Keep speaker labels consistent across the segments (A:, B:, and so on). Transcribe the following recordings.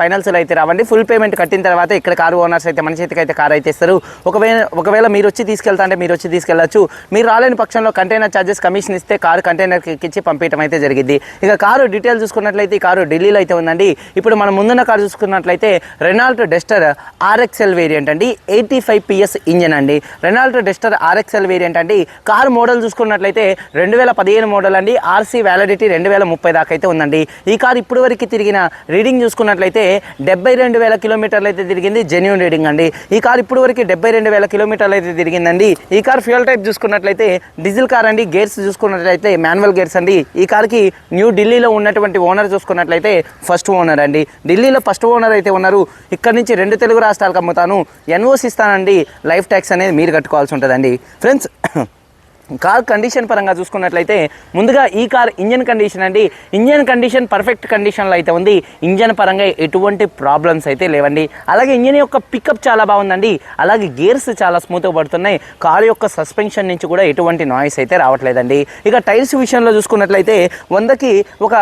A: ఫైనల్స్లో అయితే రావండి. Full payment కట్టిన తర్వాత ఇక్కడ కారు ఓనర్స్ అయితే మన చేతికి అయితే కారు అయితే ఇస్తారు. ఒకవేళ ఒకవేళ మీరు వచ్చి తీసుకెళ్తా అంటే మీరు వచ్చి తీసుకెళ్ళచ్చు. మీరు రాలేని పక్షంలో కంటైనర్ ఛార్జెస్ కమిషన్ ఇస్తే కారు కంటైనర్కి ఎక్కించి పంపించడం అయితే జరిగింది. ఇక కారు డీటెయిల్ చూసుకున్నట్లయితే ఈ కారు ఢిల్లీలో అయితే ఉందండి. ఇప్పుడు మనం ముందున్న కారు చూసుకున్నట్లయితే రెనాల్ట్ డెస్టర్ ఆర్ఎక్స్ఎల్ వేరియంట్ అండి. ఎయిటీ ఫైవ్ పిఎస్ ఇంజన్ అండి. రెనాల్ట్ డెస్టర్ ఆర్ఎక్స్ఎల్ వేరియంట్ అండి. కారు మోడల్ చూసుకున్నట్లయితే రెండు వేల పదిహేను మోడల్ అండి. ఆర్సీ వ్యాలిడిటీ రెండు వేల ముప్పై దాకా అయితే ఉందండి. ఈ కారు ఇప్పటి వరకు తిరిగిన రీడింగ్ చూసుకున్నట్లయితే డెబ్బై రెండు వేల కిలోమీటర్లు అయితే తిరిగింది. జెన్యున్ రీడింగ్ అండి. ఈ కార్ ఇప్పుడు వరకు డెబ్బై రెండు వేల కిలోమీటర్లు అయితే తిరిగిందండి. ఈ కార్ ఫ్యూయల్ టైప్ చూసుకున్నట్లయితే డీజిల్ కార్ అండి. గేర్స్ చూసుకున్నట్లయితే మాన్యువల్ గేర్స్ అండి. ఈ కార్కి న్యూ ఢిల్లీలో ఉన్నటువంటి ఓనర్ చూసుకున్నట్లయితే ఫస్ట్ ఓనర్ అండి. ఢిల్లీలో ఫస్ట్ ఓనర్ అయితే ఉన్నారు. ఇక్కడ నుంచి రెండు తెలుగు రాష్ట్రాలకు అమ్ముతాను. ఎన్ఓసి ఇస్తానండి లైఫ్ ట్యాక్స్ అనేది మీరు కట్టుకోవాల్సి ఉంటుందండి. ఫ్రెండ్స్ కార్ కండిషన్ పరంగా చూసుకున్నట్లయితే ముందుగా ఈ కార్ ఇంజన్ కండిషన్ అండి. ఇంజన్ కండిషన్ పర్ఫెక్ట్ కండిషన్లో అయితే ఉంది. ఇంజన్ పరంగా ఎటువంటి ప్రాబ్లమ్స్ అయితే లేవండి. అలాగే ఇంజన్ యొక్క పికప్ చాలా బాగుందండి. అలాగే గేర్స్ చాలా స్మూత్గా పడుతున్నాయి. కార్ యొక్క సస్పెన్షన్ నుంచి కూడా ఎటువంటి నాయిస్ అయితే రావట్లేదండి. ఇక టైర్స్ విషయంలో చూసుకున్నట్లయితే వందకి ఒక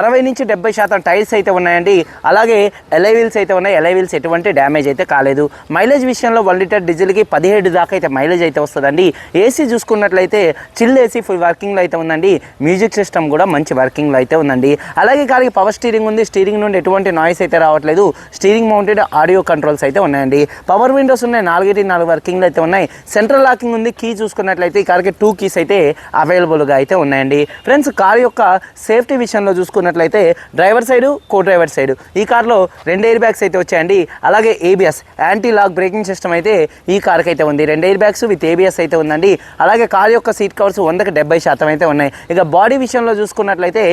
A: అరవై నుంచి డెబ్బై శాతం టైర్స్ అయితే ఉన్నాయండి. అలాగే ఎలైవీల్స్ అయితే ఉన్నాయి. ఎలైవీల్స్ ఎటువంటి డ్యామేజ్ అయితే కాలేదు. మైలేజ్ విషయంలో వన్ లీటర్ డీజిల్కి పదిహేడు దాకా అయితే మైలేజ్ అయితే వస్తుందండి. ఏసీ చూసుకున్నట్లయితే అయితే చిల్ ఏసీ ఫుల్ వర్కింగ్లో అయితే ఉందండి. మ్యూజిక్ సిస్టమ్ కూడా మంచి వర్కింగ్లో అయితే ఉందండి. అలాగే కాలికి పవర్ స్టీరింగ్ ఉంది. స్టీరింగ్ నుండి ఎటువంటి నాయిస్ అయితే రావట్లేదు. స్టీరింగ్ మౌంటెడ్ ఆడియో కంట్రోల్స్ అయితే ఉన్నాయండి. పవర్ విండోస్ ఉన్నాయి. నాలుగిటి నాలుగు వర్కింగ్లు అయితే ఉన్నాయి. సెంట్రల్ లాకింగ్ ఉంది. కీ చూసుకున్నట్లయితే ఈ కార్కి టూ కీస్ అయితే అవైలబుల్గా అయితే ఉన్నాయండి. ఫ్రెండ్స్ కార్ యొక్క సేఫ్టీ విషయంలో చూసుకున్నట్లయితే driver side co driver side ఈ కార్లో రెండు ఎయిర్ బ్యాగ్స్ అయితే వచ్చాయండి. అలాగే ABS anti lock braking system అయితే ఈ కార్కి అయితే ఉంది. రెండు ఎయిర్ బ్యాగ్స్ విత్ ఏబిఎస్ అయితే ఉందండి. అలాగే కార్ యొక్క సీట్ కవర్స్ వందకి డెబ్బై శాతం అయితే ఉన్నాయి. ఇక బాడీ విషయంలో చూసుకున్నట్లయితే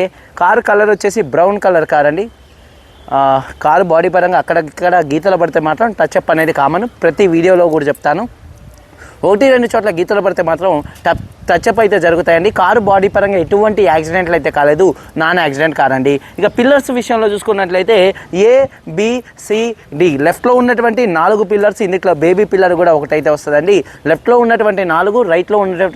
A: కారు కలర్ వచ్చేసి బ్రౌన్ కలర్ కార్ అండి. కారు బాడీ పరంగా అక్కడక్కడ గీతలు పడితే మాత్రం టచ్ అప్ అనేది కామన్. ప్రతి వీడియోలో కూడా చెప్తాను. ఒకటి రెండు చోట్ల గీతలు పడితే మాత్రం టచ్ టచ్అప్ అయితే జరుగుతాయండి. కారు బాడీ పరంగా ఎటువంటి యాక్సిడెంట్లు అయితే కాలేదు. నాన్ యాక్సిడెంట్ కారండి. అండి ఇక పిల్లర్స్ విషయంలో చూసుకున్నట్లయితే ఏ బిసిడి లెఫ్ట్లో ఉన్నటువంటి నాలుగు పిల్లర్స్ ఇందులో బేబీ పిల్లర్ కూడా ఒకటైతే వస్తుందండి. లెఫ్ట్లో ఉన్నటువంటి నాలుగు రైట్లో ఉన్న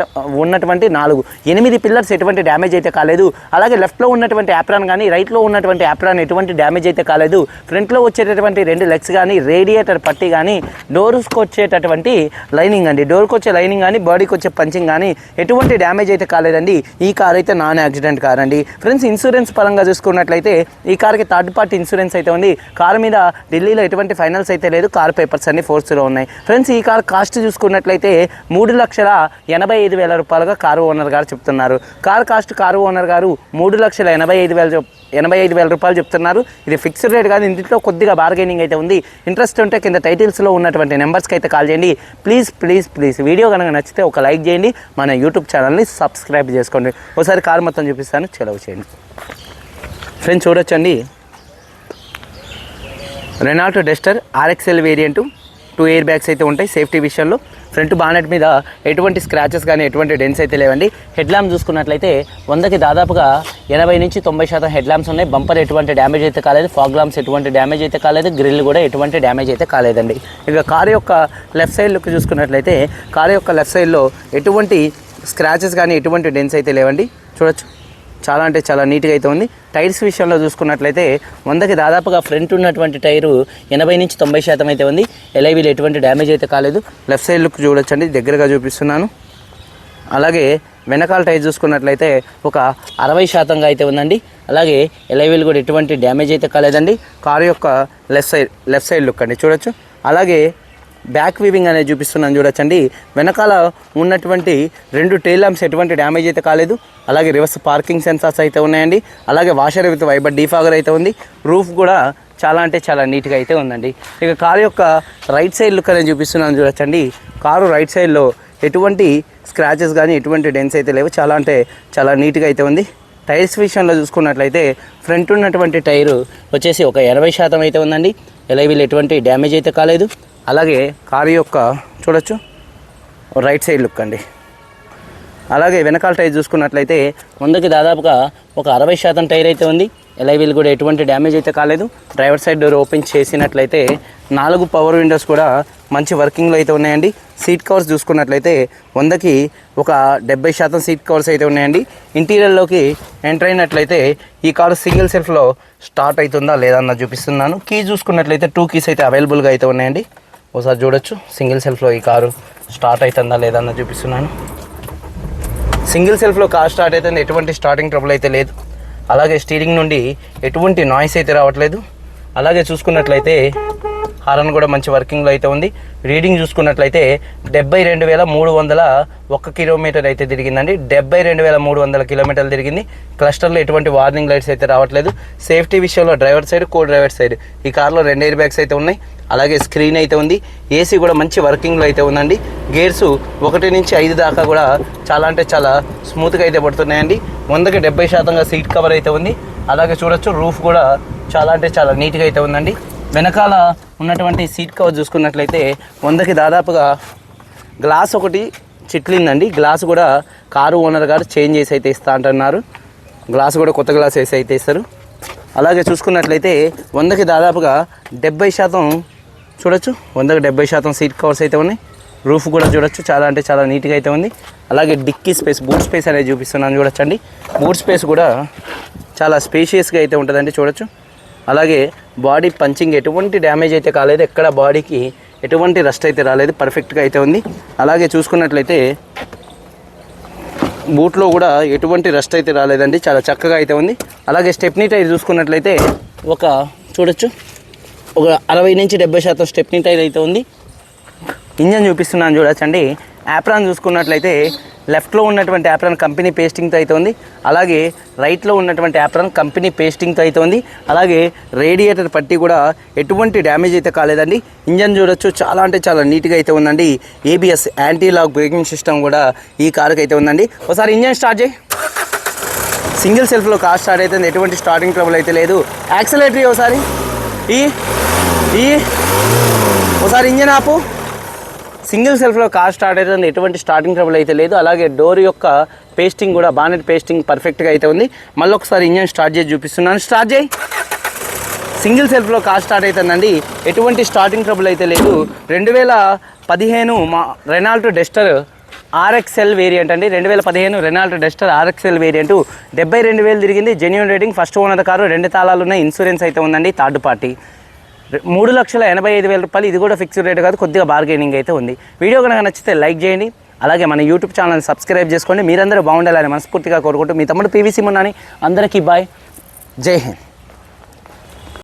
A: ఉన్నటువంటి నాలుగు. ఎనిమిది పిల్లర్స్ ఎటువంటి డ్యామేజ్ అయితే కాలేదు. అలాగే లెఫ్ట్లో ఉన్నటువంటి యాప్రాన్ కానీ రైట్లో ఉన్నటువంటి యాప్రాన్ ఎటువంటి డ్యామేజ్ అయితే కాలేదు. ఫ్రంట్లో వచ్చేటటువంటి రెండు లెగ్స్ కానీ రేడియేటర్ పట్టి కానీ డోర్స్కి వచ్చేటటువంటి లైనింగ్ అండి. డోర్కి వచ్చే లైనింగ్ కానీ బాడీకి వచ్చే పంచింగ్ కానీ ఎటువంటి డ్యామేజ్ అయితే కాలేదండి. ఈ కార్ అయితే నాన్ యాక్సిడెంట్ కార్ అండి. ఫ్రెండ్స్ ఇన్సూరెన్స్ పరంగా చూసుకున్నట్లయితే ఈ కార్కి థర్డ్ పార్టీ ఇన్సూరెన్స్ అయితే ఉంది. కార్ మీద ఢిల్లీలో ఎటువంటి ఫైనల్స్ అయితే లేదు. కార్ పేపర్స్ అన్ని ఫోర్స్లో ఉన్నాయి. ఫ్రెండ్స్ ఈ కార్ కాస్ట్ చూసుకున్నట్లయితే మూడు లక్షల ఎనభై ఐదు వేల రూపాయలుగా కారు ఓనర్ గారు చెప్తున్నారు. కార్ కాస్ట్ కారు ఓనర్ గారు మూడు లక్షల ఎనభై ఐదు వేల ఎనభై ఐదు వేల రూపాయలు చెప్తున్నారు. ఇది ఫిక్స్డ్ రేట్ కాదు ఇంట్లో కొద్దిగా బార్గెనింగ్ అయితే ఉంది. ఇంట్రెస్ట్ ఉంటే కింద టైటిల్స్లో ఉన్నటువంటి నెంబర్స్కి అయితే కాల్ చేయండి. ప్లీజ్ ప్లీజ్ ప్లీజ్ వీడియో కనుక నచ్చితే ఒక లైక్ చేయండి. మన యూట్యూబ్ ఛానల్ని సబ్స్క్రైబ్ చేసుకోండి. ఒకసారి కార్ మొత్తం చూపిస్తాను. చెలవు చేయండి. ఫ్రెండ్స్ చూడొచ్చండి. రెనాల్టో Duster RXL variant two air bags అయితే ఉంటాయి. సేఫ్టీ విషయంలో ఫ్రంట్ బానెట్ మీద ఎటువంటి స్క్రాచెస్ కానీ ఎటువంటి డెన్స్ అయితే లేవండి. హెడ్ ల్యాంప్ చూసుకున్నట్లయితే వందకి దాదాపుగా ఎనభై నుంచి తొంభై శాతం హెడ్ ల్యాంప్స్ ఉన్నాయి. బంపర్ ఎటువంటి డ్యామేజ్ అయితే కాలేదు. ఫాగ్ ల్యాంప్స్ ఎటువంటి డ్యామేజ్ అయితే కాలేదు. గ్రిల్ కూడా ఎటువంటి డ్యామేజ్ అయితే కాలేదండి. ఇక కారు యొక్క లెఫ్ట్ సైడ్ లుక్ చూసుకున్నట్లయితే కారు యొక్క లెఫ్ట్ సైడ్లో ఎటువంటి స్క్రాచెస్ కానీ ఎటువంటి డెన్స్ అయితే లేవండి. చూడొచ్చు. చాలా అంటే చాలా నీట్గా అయితే ఉంది. టైర్స్ విషయంలో చూసుకున్నట్లయితే వందకి దాదాపుగా ఫ్రంట్ ఉన్నటువంటి టైరు ఎనభై నుంచి తొంభై శాతం అయితే ఉంది. ఎలైవీలు ఎటువంటి డ్యామేజ్ అయితే కాలేదు. లెఫ్ట్ సైడ్ లుక్ చూడొచ్చండి. దగ్గరగా చూపిస్తున్నాను. అలాగే వెనకాల టైర్ చూసుకున్నట్లయితే ఒక అరవై శాతంగా అయితే ఉందండి. అలాగే ఎలైవీలు కూడా ఎటువంటి డ్యామేజ్ అయితే కాలేదండి. కారు యొక్క left side left side look అండి. చూడొచ్చు. అలాగే బ్యాక్ వీవింగ్ అనేది చూపిస్తున్నాను చూడొచ్చండి. వెనకాల ఉన్నటువంటి రెండు టైల్ ల్యాంప్స్ ఎటువంటి డ్యామేజ్ అయితే కాలేదు. అలాగే రివర్స్ పార్కింగ్ సెన్సార్స్ అయితే ఉన్నాయండి. అలాగే వాషర్ విత్ వైబర్ డీఫాగర్ అయితే ఉంది. రూఫ్ కూడా చాలా అంటే చాలా నీట్గా అయితే ఉందండి. ఇక కారు యొక్క రైట్ సైడ్ లుక్ అనేది చూపిస్తున్నాను చూడొచ్చండి. కారు రైట్ సైడ్లో ఎటువంటి స్క్రాచెస్ కానీ ఎటువంటి డెన్స్ అయితే లేవు. చాలా అంటే చాలా నీట్గా అయితే ఉంది. టైర్స్ విషయంలో చూసుకున్నట్లయితే ఫ్రంట్ ఉన్నటువంటి టైరు వచ్చేసి ఒక ఎనభై శాతం అయితే ఉందండి. ఎలైవీలు ఎటువంటి డ్యామేజ్ అయితే కాలేదు. అలాగే కారు యొక్క చూడొచ్చు. రైట్ సైడ్ లుక్ అండి. అలాగే వెనకాల టైర్ చూసుకున్నట్లయితే ముందుకి దాదాపుగా ఒక అరవై శాతం టైర్ అయితే ఉంది. ఎలైవీల్ కూడా ఎటువంటి డ్యామేజ్ అయితే కాలేదు. డ్రైవర్ సైడ్ డోర్ ఓపెన్ చేసినట్లయితే నాలుగు పవర్ విండోస్ కూడా మంచి వర్కింగ్లో అయితే ఉన్నాయండి. సీట్ కవర్స్ చూసుకున్నట్లయితే వందకి ఒక డెబ్బై శాతం సీట్ కవర్స్ అయితే ఉన్నాయండి. ఇంటీరియర్లోకి ఎంటర్ అయినట్లయితే ఈ కారు సింగిల్ సెల్ఫ్లో స్టార్ట్ అవుతుందా లేదా అన్న చూపిస్తున్నాను. కీ చూసుకున్నట్లయితే టూ కీస్ అయితే అవైలబుల్గా అయితే ఉన్నాయండి. ఒకసారి చూడొచ్చు. సింగిల్ సెల్ఫ్లో ఈ కారు స్టార్ట్ అవుతుందా లేదా అన్నది చూపిస్తున్నాను. సింగిల్ సెల్ఫ్లో కార్ స్టార్ట్ అయితే ఎటువంటి స్టార్టింగ్ ట్రబుల్ అయితే లేదు. అలాగే స్టీరింగ్ నుండి ఎటువంటి నాయిస్ అయితే రావట్లేదు. అలాగే చూసుకున్నట్లయితే హారన్ కూడా మంచి వర్కింగ్లో అయితే ఉంది. రీడింగ్ చూసుకున్నట్లయితే డెబ్బై రెండు వేల మూడు వందల ఒక్క కిలోమీటర్ అయితే తిరిగిందండి. డెబ్బై రెండు వేల మూడు వందల కిలోమీటర్లు తిరిగింది. క్లస్టర్లో ఎటువంటి వార్నింగ్ లైట్స్ అయితే రావట్లేదు. సేఫ్టీ విషయంలో driver side co driver side ఈ కార్లో రెండు ఎయిర్ బ్యాగ్స్ అయితే ఉన్నాయి. అలాగే స్క్రీన్ అయితే ఉంది. ఏసీ కూడా మంచి వర్కింగ్లో అయితే ఉందండి. గేర్స్ ఒకటి నుంచి ఐదు దాకా కూడా చాలా అంటే చాలా స్మూత్గా అయితే పడుతున్నాయండి. వందకి డెబ్బై శాతంగా సీట్ కవర్ అయితే ఉంది. అలాగే చూడొచ్చు రూఫ్ కూడా చాలా అంటే చాలా నీట్గా అయితే ఉందండి. వెనకాల ఉన్నటువంటి సీట్ కవర్ చూసుకున్నట్లయితే వందకి దాదాపుగా గ్లాస్ ఒకటి చిట్లిందండి. గ్లాస్ కూడా కారు ఓనర్ గారు చేంజ్ చేసి అయితే ఇస్తా అంటున్నారు. గ్లాస్ కూడా కొత్త గ్లాస్ వేసి అయితే ఇస్తారు. అలాగే చూసుకున్నట్లయితే వందకి దాదాపుగా డెబ్బై శాతం చూడొచ్చు. వందకి డెబ్బై శాతం సీట్ కవర్స్ అయితే ఉన్నాయి. రూఫ్ కూడా చూడొచ్చు. చాలా అంటే చాలా నీట్గా అయితే ఉంది. అలాగే డిక్కీ స్పేస్ బూట్ స్పేస్ అనేది చూపిస్తున్నాను చూడొచ్చండి. బూట్ స్పేస్ కూడా చాలా స్పేషియస్గా అయితే ఉంటుందండి చూడొచ్చు. అలాగే బాడీ పంచింగ్ ఎటువంటి డ్యామేజ్ అయితే కాలేదు ఎక్కడ బాడీకి ఎటువంటి రస్ట్ అయితే రాలేదు పర్ఫెక్ట్గా అయితే ఉంది. అలాగే చూసుకున్నట్లయితే బూట్లో కూడా ఎటువంటి రస్ట్ అయితే రాలేదండి చాలా చక్కగా అయితే ఉంది. అలాగే స్టెప్నీ టైర్ చూసుకున్నట్లయితే ఒక చూడొచ్చు ఒక అరవై నుంచి డెబ్బై శాతం స్టెప్నీ టైర్ అయితే ఉంది. ఇంజన్ చూపిస్తున్నాను చూడొచ్చండి. యాప్రాన్ చూసుకున్నట్లయితే లెఫ్ట్లో ఉన్నటువంటి యాప్రాన్ కంపెనీ పేస్టింగ్తో అవుతుంది అలాగే రైట్లో ఉన్నటువంటి యాప్రాన్ కంపెనీ పేస్టింగ్తో అవుతుంది అలాగే రేడియేటర్ పట్టి కూడా ఎటువంటి డ్యామేజ్ అయితే కాలేదండి. ఇంజన్ చూడొచ్చు చాలా అంటే చాలా నీట్గా అయితే ఉందండి. ABS anti lock braking system కూడా ఈ కారుకి అయితే ఉందండి. ఒకసారి ఇంజన్ స్టార్ట్ చేయి. సింగిల్ సెల్ఫ్లో కార్ స్టార్ట్ అవుతుంది ఎటువంటి స్టార్టింగ్ ట్రబుల్ అయితే లేదు. యాక్సిలేటరీ ఒకసారి. ఈ ఈ. ఒకసారి ఇంజన్ ఆపు. సింగిల్ సెల్ఫ్లో కార్ స్టార్ట్ అయితే ఎటువంటి స్టార్టింగ్ ట్రబుల్ అయితే లేదు. అలాగే డోర్ యొక్క పేస్టింగ్ కూడా బానెట్ పేస్టింగ్ పర్ఫెక్ట్గా అయితే ఉంది. మళ్ళీ ఒకసారి ఇంజన్ స్టార్ట్ చేసి చూపిస్తున్నాను. స్టార్ట్ చేయి. సింగిల్ సెల్ఫ్లో కార్ స్టార్ట్ అవుతుందండి. ఎటువంటి స్టార్టింగ్ ట్రబుల్ అయితే లేదు. రెండు వేల పదిహేను మా రెనాల్ట్ డెస్టర్ ఆర్ఎక్స్ఎల్ వేరియంట్ అండి. రెండు వేల పదిహేను రెనాల్ట్ డెస్టర్ ఆర్ఎక్స్ఎల్ వేరియంట్ డెబ్బై రెండు వేలు తిరిగింది. Genuine rating first owner car. రెండు తాళాలు ఉన్నాయి ఇన్సూరెన్స్ అయితే ఉందండి. థర్డ్ పార్టీ మూడు లక్షల ఎనభై ఐదు వేల రూపాయలు. ఇది కూడా ఫిక్స్డ్ రేట్ కాదు కొద్దిగా బార్గెనింగ్ అయితే ఉంది. వీడియో కనుక నచ్చితే లైక్ చేయండి. అలాగే మన యూట్యూబ్ ఛానల్ని సబ్స్క్రైబ్ చేసుకోండి. మీరందరూ బాగుండాలని మనస్ఫూర్తిగా కోరుకుంటూ మీ తమ్ముడు పీవీసీ మున్నాని అందరికీ బాయ్ జై హింద్.